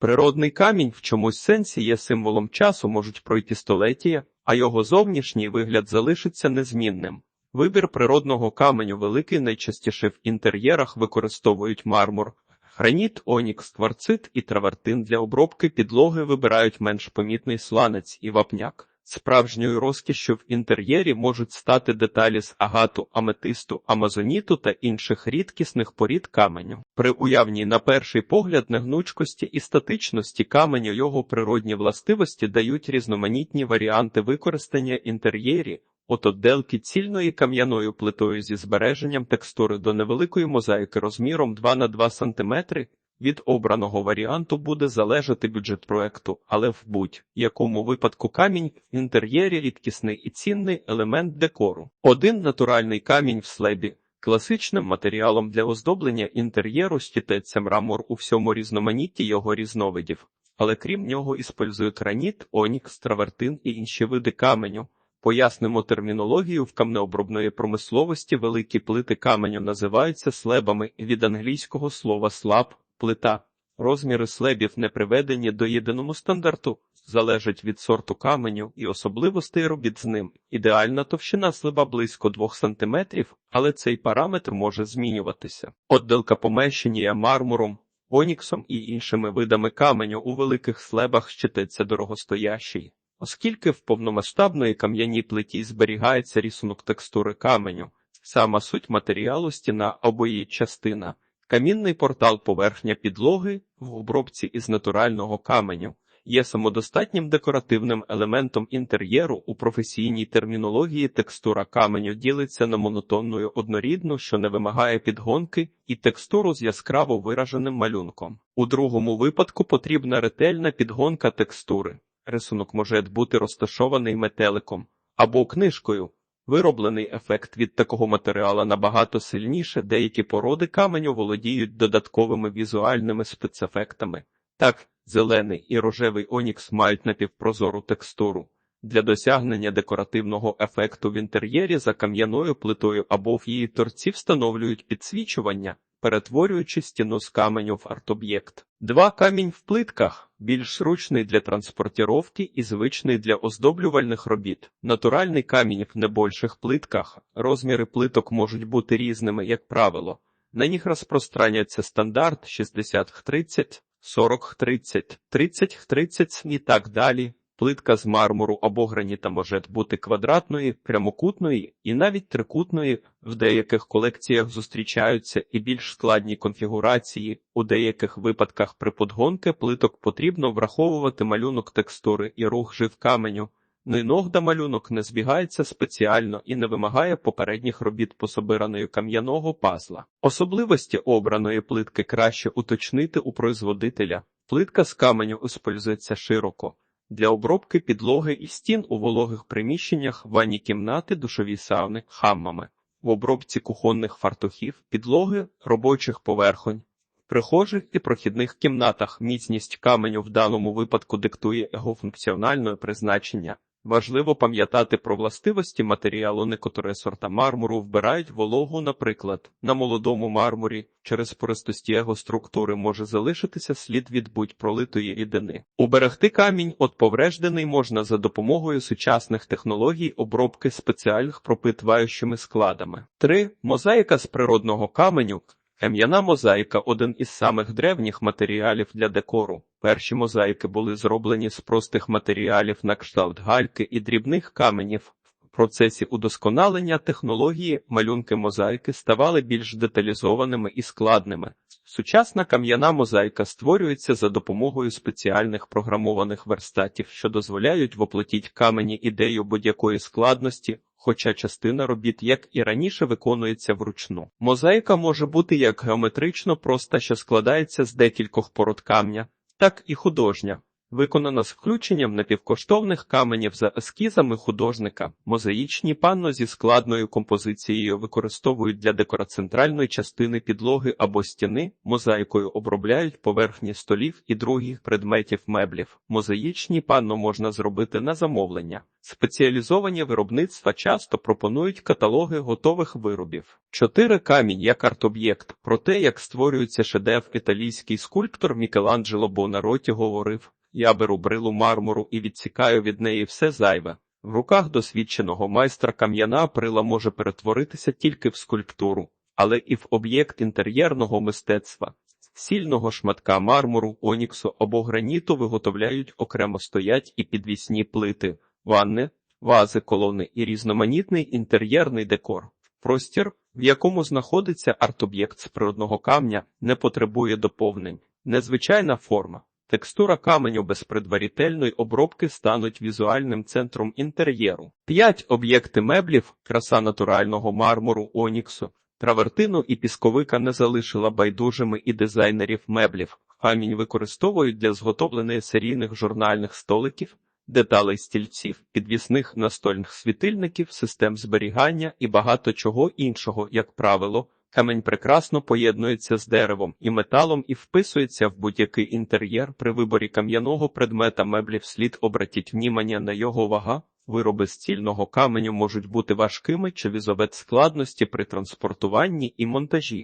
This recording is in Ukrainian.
Природний камінь в чомусь сенсі є символом часу, можуть пройти століття, а його зовнішній вигляд залишиться незмінним. Вибір природного каменю великий найчастіше в інтер'єрах використовують мармур, граніт, онікс, кварцит і травертин для обробки підлоги вибирають менш помітний сланець і вапняк. Справжньою розкішшю в інтер'єрі можуть стати деталі з агату, аметисту, амазоніту та інших рідкісних порід каменю. При уявній на перший погляд негнучкості і статичності каменю його природні властивості дають різноманітні варіанти використання інтер'єрі, от отделки цільної кам'яною плитою зі збереженням текстури до невеликої мозаїки розміром 2 на 2 см, від обраного варіанту буде залежати бюджет проекту, але в будь-якому випадку камінь в інтер'єрі рідкісний і цінний елемент декору. Один натуральний камінь в слебі. Класичним матеріалом для оздоблення інтер'єру стітеться мрамор у всьому різноманітті його різновидів, але крім нього іспользують граніт, онікс, травертин і інші види каменю. Пояснимо термінологію в камнеобробної промисловості великі плити каменю називаються слебами від англійського слова слаб плита. Розміри слебів не приведені до єдиному стандарту, залежать від сорту каменю і особливостей робіт з ним. Ідеальна товщина слеба близько 2 см, але цей параметр може змінюватися. Отделка помещення мармуром, оніксом і іншими видами каменю у великих слебах щитеться дорогостоящий. Оскільки в повномасштабної кам'яній плиті зберігається рисунок текстури каменю, сама суть матеріалу стіна або її частина. Камінний портал поверхня підлоги в обробці із натурального каменю є самодостатнім декоративним елементом інтер'єру у професійній термінології. Текстура каменю ділиться на монотонною однорідну, що не вимагає підгонки, і текстуру з яскраво вираженим малюнком. У другому випадку потрібна ретельна підгонка текстури. Рисунок може бути розташований метеликом або книжкою. Вироблений ефект від такого матеріалу набагато сильніше, деякі породи каменю володіють додатковими візуальними спецефектами. Так, зелений і рожевий онікс мають напівпрозору текстуру. Для досягнення декоративного ефекту в інтер'єрі за кам'яною плитою або в її торці встановлюють підсвічування, перетворюючи стіну з каменю в арт-об'єкт. Два камінь в плитках більш зручний для транспортіровки і звичний для оздоблювальних робіт. Натуральний камінь в небольших плитках. Розміри плиток можуть бути різними, як правило. На них розпространяється стандарт 60-30, 40-30, 30-30 і так далі. Плитка з мармуру або граніта може бути квадратної, прямокутної і навіть трикутної. В деяких колекціях зустрічаються і більш складні конфігурації. У деяких випадках при подгонки плиток потрібно враховувати малюнок текстури і рух жив каменю. Ниногда малюнок не збігається спеціально і не вимагає попередніх робіт по собираною кам'яного пазла. Особливості обраної плитки краще уточнити у производителя. Плитка з каменю использується широко. Для обробки підлоги і стін у вологих приміщеннях, ванні кімнати, душові сауни, хаммами, в обробці кухонних фартухів, підлоги, робочих поверхонь, прихожих і прохідних кімнатах міцність каменю в даному випадку диктує його функціональне призначення. Важливо пам'ятати про властивості матеріалу некоторі сорта мармуру вбирають вологу, наприклад, на молодому мармурі через пористості його структури може залишитися слід від будь-пролитої рідини. Уберегти камінь от повреждений можна за допомогою сучасних технологій обробки спеціальних пропитваючими складами. 3. Мозаїка з природного каменю Кам'яна мозаїка один із самих древніх матеріалів для декору. Перші мозаїки були зроблені з простих матеріалів на кшталт гальки і дрібних каменів. В процесі удосконалення технології малюнки мозаїки ставали більш деталізованими і складними. Сучасна кам'яна мозаїка створюється за допомогою спеціальних програмованих верстатів, що дозволяють воплотіть камені ідею будь-якої складності, хоча частина робіт, як і раніше, виконується вручну. Мозаїка може бути як геометрично проста, що складається з декількох пород камня, так і художня. Виконана з включенням напівкоштовних каменів за ескізами художника. Мозаїчні панно зі складною композицією використовують для декора центральної частини підлоги або стіни, мозаїкою обробляють поверхні столів і других предметів меблів. Мозаїчні панно можна зробити на замовлення. Спеціалізовані виробництва часто пропонують каталоги готових виробів. Чотири камінь як арт-об'єкт. Про те, як створюється шедевр італійський скульптор Мікеланджело Бонароті говорив: Я беру брилу мармуру і відсікаю від неї все зайве. В руках досвідченого майстра кам'яна брила може перетворитися тільки в скульптуру, але і в об'єкт інтер'єрного мистецтва. Сільного шматка мармуру, оніксу або граніту виготовляють окремо стоять і підвісні плити, ванни, вази, колони і різноманітний інтер'єрний декор. Простір, в якому знаходиться арт-об'єкт з природного камня, не потребує доповнень. Незвичайна форма. Текстура каменю без предварительної обробки стануть візуальним центром інтер'єру. 5. Об'єкти меблів, краса натурального мармуру, оніксу. Травертину і пісковика не залишила байдужими і дизайнерів меблів. Камінь використовують для зготовлення серійних журнальних столиків, деталей стільців, підвісних настольних світильників, систем зберігання і багато чого іншого, як правило. Камінь прекрасно поєднується з деревом і металом і вписується в будь-який інтер'єр. При виборі кам'яного предмета меблів слід обратіть внімання на його вага. Вироби з цільного каменю можуть бути важкими чи візовець складності при транспортуванні і монтажі.